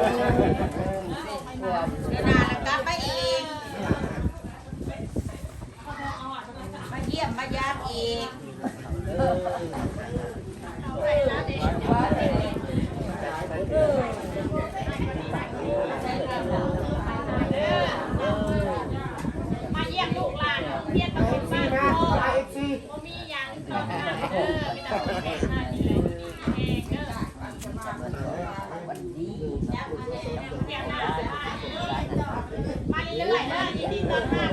เดี๋ยวนาแล้วกลับไปอีกมาเยี่ยมมายามอีกมาเยี่ยมลูกหลานเยี่ยมตะเอคุฟนซีบ้านนะโอ้เอฟซีบ่มีหยังต้องมาเด้อมีแต่คนเก่งมานี่เลยเองเด้อเกี่ยวหน้ามาเรื่อยๆเด้อยินดีต้อนรับ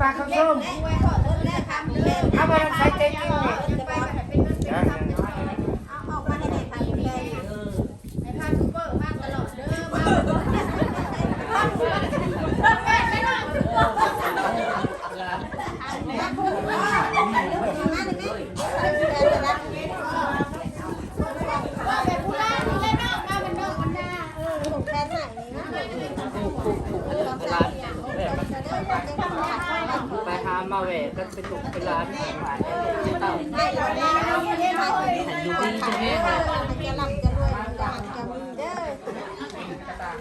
ปลาข้าวเหนี ยวหรือปลาข้าวส้มเอามาใส่ใจจริงนี่ ไปหามาแหว กันเป็นลูกเป็นร้านขายเต่า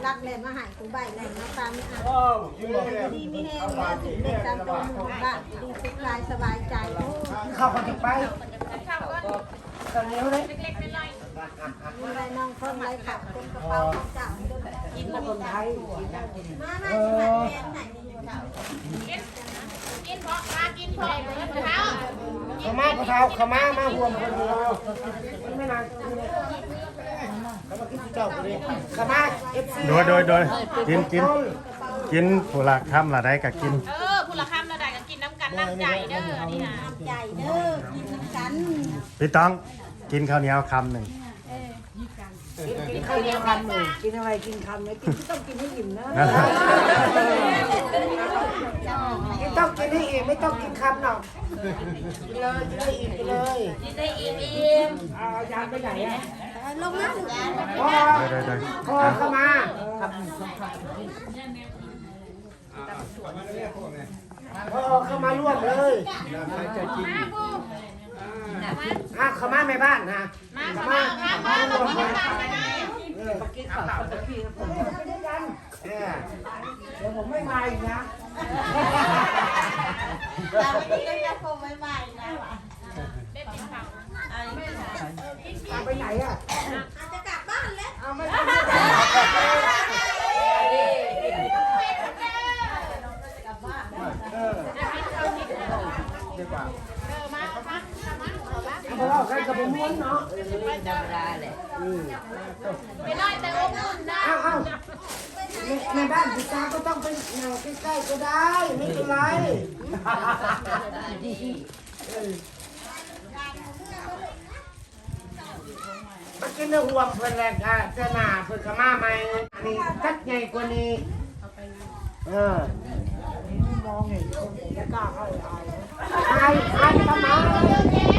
รักเลยมาหายกูใบเลยมาตามอะดีไม่แห้งมาถึงเด็กตามตัวหมู่บ้านดีสุขกายสบายใจเข้ากันไปข้าวเหนียวเลยเล็กๆน้อยมีอะไรน้องคนไรขับเป็นกระเป๋าของเจ้ากินคนไทยมามาสิมาแทนไหนนี่อยู่เจ้า กินเพราะมากินเพราะเท้าขมาพะเท้าขมามาห่วมคนเดียวไม่นานขามากินเจ้าคนนี้ขมาเอฟซีโดยโดยโดยกินกินกินผู้หละคำละได้ก็กิน เออผู้หละคำละใดก็กินน้ำกันน้ำใจเด้ออันนี้นะใจเด้อกินน้ำกันพี่ต้องกินข้าวเหนียวคำหนึ่ง กินข้าวเหนียวคำหนึ่งกินอะไรกินคำเนี่ยกินต้องกินให้อิ่มนะกินต้องกินให้อิ่มไม่ต้องกินคำหรอกกินเลยกินให้อิ่มไปเลยกินได้อิ่มอิ่มเอายามไปไหนอะลงมาถึงพ่อโดยโดยโดยพ่อเข้ามาพ่อเข้ามาร่วมเลย อะข้ามาแม่บ้านนะมาข้ามามามามาร่วมมาเลยมามาเออกินข้าวตะกี้ครับผมไปด้วยกันเออเดี๋ยวผมไม่มาอีกนะเราไม่ได้จะคงไม่ใหม่นะเด็ดกินข้าวเอาไปไหนอะอาจจะกลับบ้านแล้วเอาไม่ไปเออเดี๋ยวก่อน เออมามามา เพราะว่าใครกับผมม้วนเนาะธรรมดาแหละไปไล่แต่อบอุ่นนะเอาเอาในบ้านพี่ตาก็ต้องไปนั่งใกล้ๆก็ได้ ไม่เป็นไรมากินเนื้อห่วงเพื่อนแรกอะเจ้าหนาเพื่อนขมาใหมนนี้จัดใหญ่กว่านี้เออมองเห็นคนจะกล้าเข้าอายอายอายขมาเขาดีใจเขาม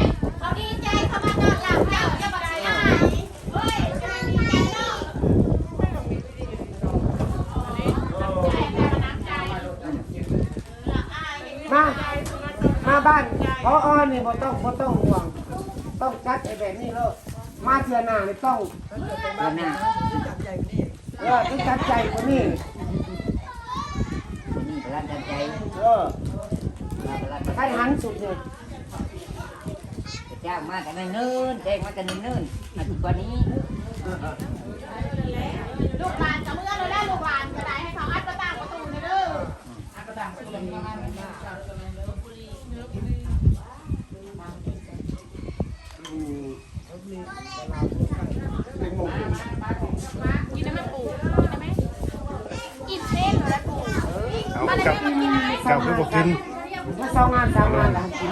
มามาบ้านพออ้อนี่บ่ต้องบ่ต้องห่วง ต้องจัดไอ้แบบนี้เลยมาเทื่อหน้านี่ต้องตัวหน้าเออต้องจัดใจกว่านี้นี่ร้านใจเออร้านใครหันสุดเนี่ย จ้ามาแต่ไม่เนิ่นแจ้งมาแต่เนิ่นมาถึงวันนี้ลูกหลานจะเมื่อเราได้ลูกหลานก็ได้ให้เขาอัดประตางประตูเด้อเป็นหมงกินได้ไหมปู่กินได้ไหมกินเส้นเหรอปู่เอากับกับคือบ่กินมาสองงานสามงานแล้วกิน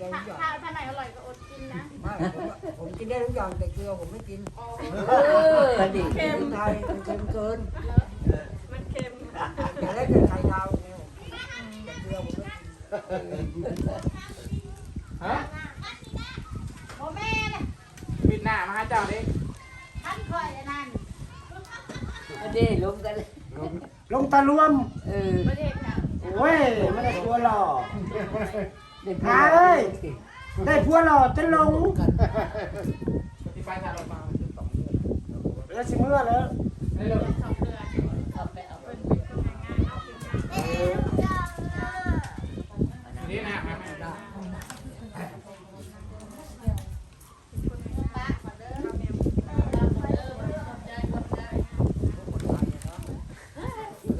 ได้ถ้าทุกอย่างถ้าถ้าไหนอร่อยก็อดกินนะ ไม่ผมผมกินได้ทุกอย่างแต่เกลือผมไม่กินอ๋อเค็ม ไทยมันเค็มเกินมันเค็มอย่าได้แต่ไข่ดาวเนี่ยแต่เกลือผมไม่กินฮะโอ้แม่เนี่ยปิดหน้ามาหาเจ้าดิท่านเคยอันนั่น đi luôn cái ลงตะรวม ừ ประเทศน่ะโอ้ยไม่ได้ผัวหล่อ để Hà ơi! ได้ผัวหล่อจะลงปฏิบัติการออกมาแล้วสิเมื่อแล้ว ได้เลย สองเดือน นี่นะมาแม่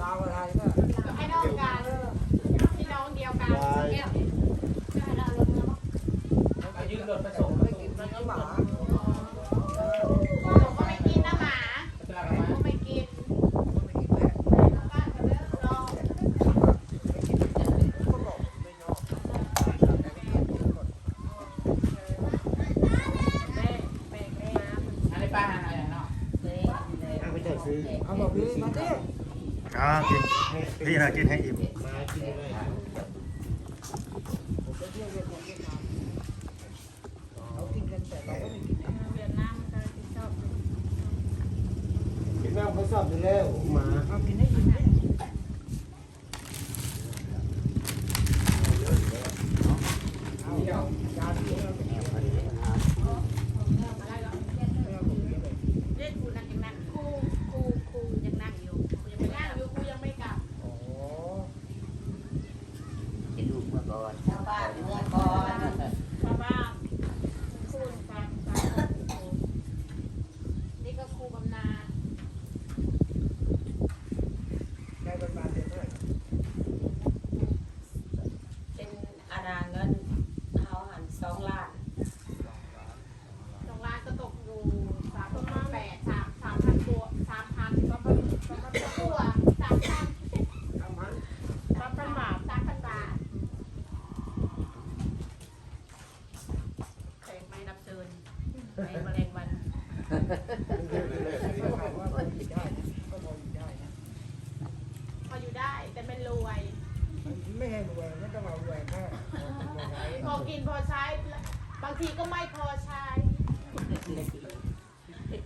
ลาวอะไรก็ ให้น้องกันพี่น้องเดียวกัน เอายืนรถไปส่ง ไม่กินมันก็หมา ผมก็ไม่กินนะหมา ตลาด ผม มา ก็ไม่กิน ไม่กินแม่ บ้านก็เด้อรอ ก็บอกไม่ยอม อันนี้ป้าหาอะไรเนาะ เอาไปเจอซื้อ เอาบอกพี่มาดิ อ่ากินพี่น่ะกินให้อิ่มมากินเลยผมไปเที่ยวเวียดนามเวียดนามเขากินกันแต่เราก็ไม่กินเวียดนามมันก็ชอบกินแม่งเขาชอบอยู่แล้วหมา เอากินให้กินดิ เที่ยว ยาที่เราไปเที่ยวไม่เอาผมกินเลย เรียกครูนั่งยังนั่งครูครูครูยังนั่งอยู่ครูยังไม่นั่งอยู่ครูยังไม่กลับ อ๋อ cái luôn mà còn ชาวบ้านครูฟังฟังครูนี่ก็ครูบำนาญ ได้ประมาณเดือนเท่าไหร่ เป็นอาณาเงินเขาหันสองล้าน ตรงร้านก็ตกอยู่สามพันแปดสามสามพันตัวสามพันสามพันสามพันตัวสามพัน ทำมัน สามพันบาทสามพันบาทเคยไม่รับเชิญในแมลงวัน ก็ถามว่าพอกินได้นะก็พอกินได้นะ พออยู่ ได้แต่ไม่รวยมันไม่ให้รวยไม่ต้องเอารวยแค่พอกินพอใช้พอกินพอใช้ บางทีก็ไม่พอใช้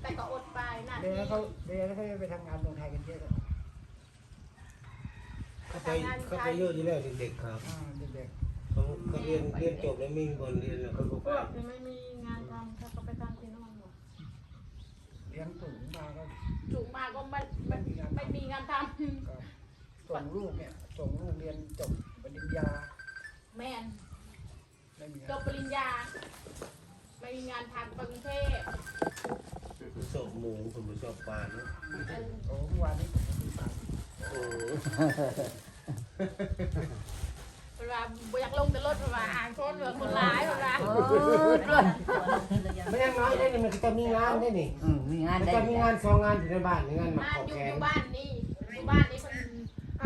แต่ก็อดไปนั่นเดี๋ยวนี่เขาเดี๋ยวเขาจะไปทำงานเมืองไทยกันเยอะเลยเขาไปเขาไปเยอะอยู่แล้วเด็กๆครับอ่าเด็กเขาเขาเรียนเรียนจบแล้วมีคนเรียนแล้วเขาก็พไปวกไม่มีงานทำเขาก็ไปทำที่โน่นหมดๆเลี้ยงสูงมาก็ ถูกมาก็ไม่ไม่ไม่มีงานทก็ ส่งลูกเนี่ย ส่งลูกเรียนจบปริญญาำแม่นไม่มีจบปริญญา ไม่มีงานทำกรุงเทพชอบหมูผมไม่ชอบปลาเนาะโอ้เมื่อวานนี้ผมไปตามโอ้เวลาบ่อยากลงแต่รถเวลาอ่านโซนเหลือคนร้ายเวลาไม่ยังน้อยได้นี่มันก็จะมีงานได้นี่ ừ mình มั ăn น đây จะมีงานสองงานอยู่ในบ้านงานหมักงานขออยู่แกองยู่บ้านนี่อยู่บ้านนี่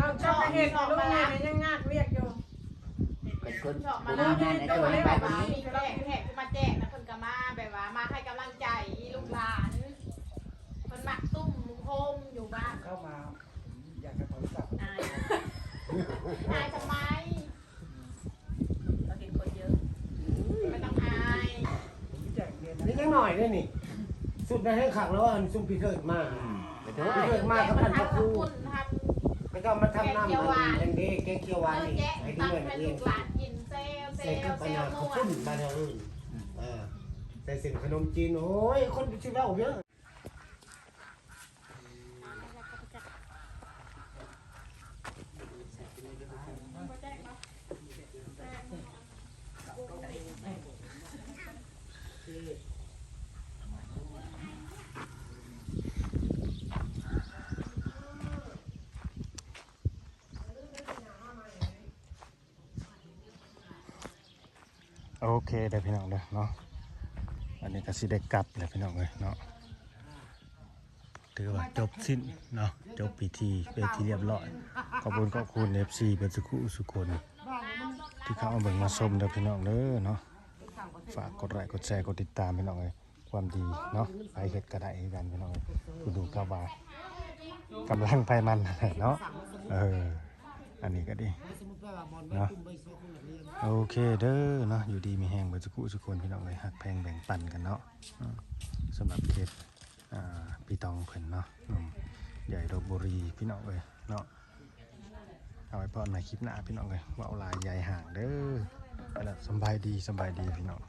คนเอาเจ้าเห็ดลูกนี่ยังงากเรียกอยู่เป็นคนชอบคมานแล้วงานในตัตัววให้นี้แบแบบบว่านี้มีแขกแขกที่มาแจกนะเพิ่นก็มาแบบว่ามาให้กำลังใจลูกหลานเพิ่นมักตุ้มโฮมอยู่บ้านเข้ามาผมอยากจะขอรู้จักอายอายทำไมเราเห็นคนเยอะไม่ต้องอายผมแจกเรียนนะนี่ยังหน่อยได้นี่สุดในให้ขักแล้วอันซุ่มพีเทิร์ดมากเป็นพีเท่าไหร่เทิร์ดมากกับพันพระครู คุณทำไม่ต้องมาทำน้ำมันยังดีแกงเขียวหวานเออนี่แกะไอ้ที่ตั้งเงินให้เอลูงกหลานกินเซลเซใส่ลกับเซปัญลญานเขาวขึ้ดนบ้านเราอื่นเออใส่เส้นขนมจีนโอ้ยคนชิเว้าเยอะ โอเคเด้อพี่น้องเด้อเนาะอันนี้ก็สิได้กลับเลยพี่น้องเลยเนาะถือว่าจบสิ้นเนาะจบพิธีเป็นที่เรียบร้อยขอบคุณขอบคุณ FC เป็นสุขุสุคนที่เข้ามาเบิ่งมาชมเด้อพี่น้องเด้อเนาะฝากกดไลค์กดแชร์กดติดตามพี่น้องเลยความดีเนาะไปเฮ็ดก็ไดกันพี่น้องเอ้ยผู้ดูก็ว่ากำลังไปมันนะเนาะเออ อันนี้ก็ดีสมมุติว่าบอลเนาะคุมไปซื้อคนละเรียนโอเคเด้อเนาะอยู่ดีมีแหงเบรรจุกุสุคนพี่น้องเลยหักแพงแบ่งปันกันเนาะอืมสำหรับเคสอ่าพี่ตองเพิ่นเนาะหนุ่มใหญ่ดอกบุรีพี่น้องเลยเนาะเอาไว้พอในคลิปหน้าพี่น้องเลยว่าเอาลายใหญ่ห่างเด้อไปละสำบายดีสำบายดีพี่น้อง